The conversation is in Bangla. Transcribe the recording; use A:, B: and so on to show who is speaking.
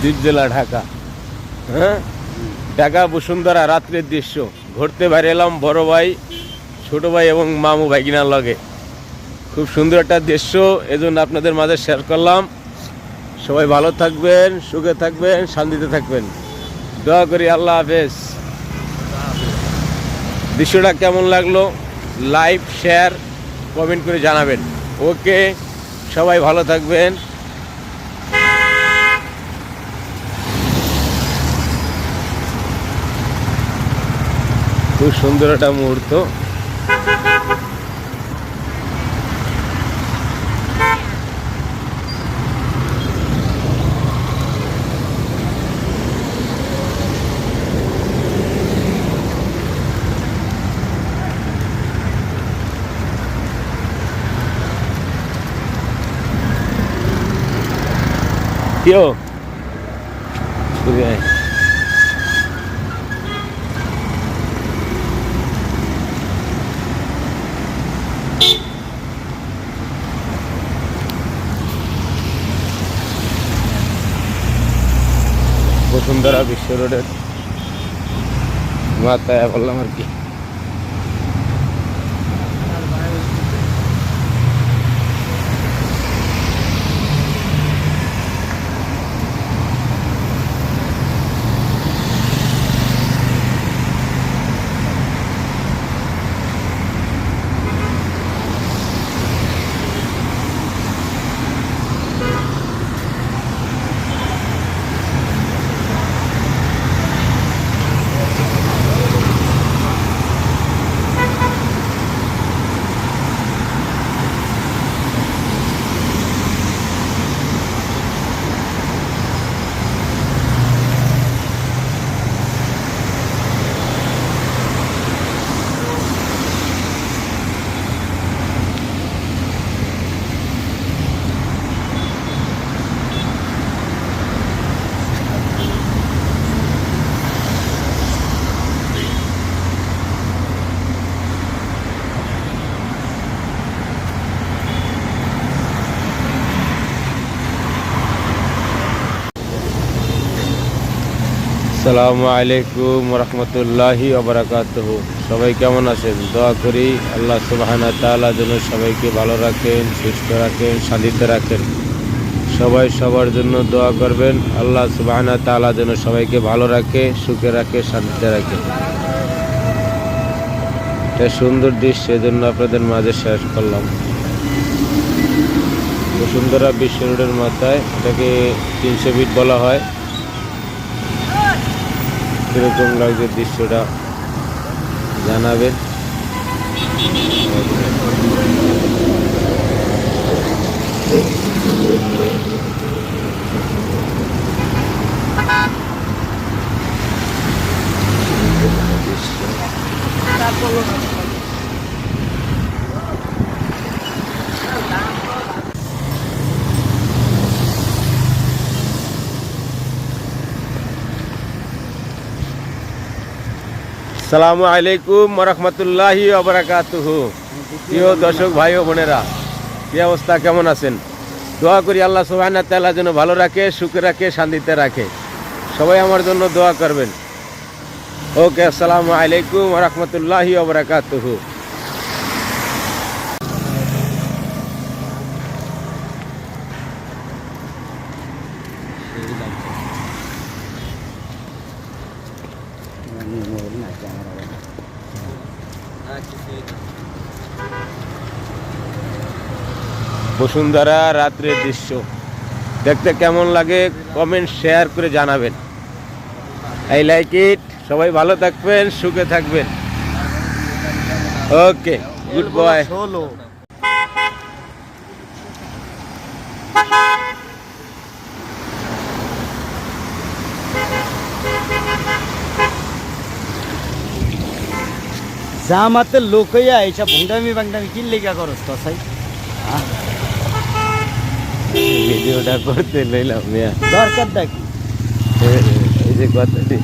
A: দ্বীপ জেলা ঢাকা। হ্যাঁ? ঢাকা বসুন্ধরা রাত্রের দৃশ্য। ঘুরতে বাইরে এলাম বড় ভাই, ছোট ভাই এবং মামু ভাগিনার লগে। খুব সুন্দর একটা দৃশ্য, এজন্য আপনাদের মাঝে শেয়ার করলাম। সবাই ভালো থাকবেন, সুখে থাকবেন, শান্তিতে থাকবেন। দোয়া করি আল্লাহ হাফেজ। দৃশ্যটা কেমন লাগল? লাইভ শেয়ার কমেন্ট করে জানাবেন। ওকে, সবাই ভালো থাকবেন। খুব সুন্দর একটা মুহূর্ত। কেউ বসুন্ধরা বিশ্ব রোডের মাথায় বললাম আর কি। সালামু আলাইকুম রহমতুল্লাহি অবরাকাতহ সবাই কেমন আছেন? দোয়া করি আল্লাহ সুবাহানা তাআলা যেন সবাইকে ভালো রাখেন, সুস্থ রাখেন, শান্তিতে রাখেন। সবাই সবার জন্য দোয়া করবেন। আল্লাহ সুবাহানা তাআলা যেন সবাইকে ভালো রাখে, সুখে রাখে, শান্তিতে রাখে। এটা সুন্দর দৃশ্য, এজন্য আপনাদের মাঝে শেষ করলাম। বসুন্ধরা বিশ্ব রোডের মাথায় এটাকে তিনশো ফিট বলা হয়। কীরকম লাগছে দৃশ্যটা জানাবেন। সালামু আলাইকুম রহমতুল্লাহি অবরাকাতুহু প্রিয় দর্শক ভাই ও বোনেরা, কি অবস্থা, কেমন আছেন? দোয়া করি আল্লাহ সুবহানাহু ওয়া তাআলা যেন ভালো রাখে, সুখে রাখে, শান্তিতে রাখে। সবাই আমার জন্য দোয়া করবেন। ওকে, আসসালামু আলাইকুম রহমতুল্লাহি অবরাকাতুহু বসুন্ধরা রাত্রের দৃশ্য। দেখতে কেমন লাগে কমেন্ট শেয়ার করে জানাবেন। আই লাইক ইট সবাই ভালো থাকবেন, সুখে থাকবেন। ওকে গুড বয়
B: জামাতের লোক হইয়া এইসব ভুন্ডামি বাংডামি কি লেখা করস তসাই
A: ভিডিওটা করতে লইলাম
B: দরকার দেখি
A: এই যে কথাটি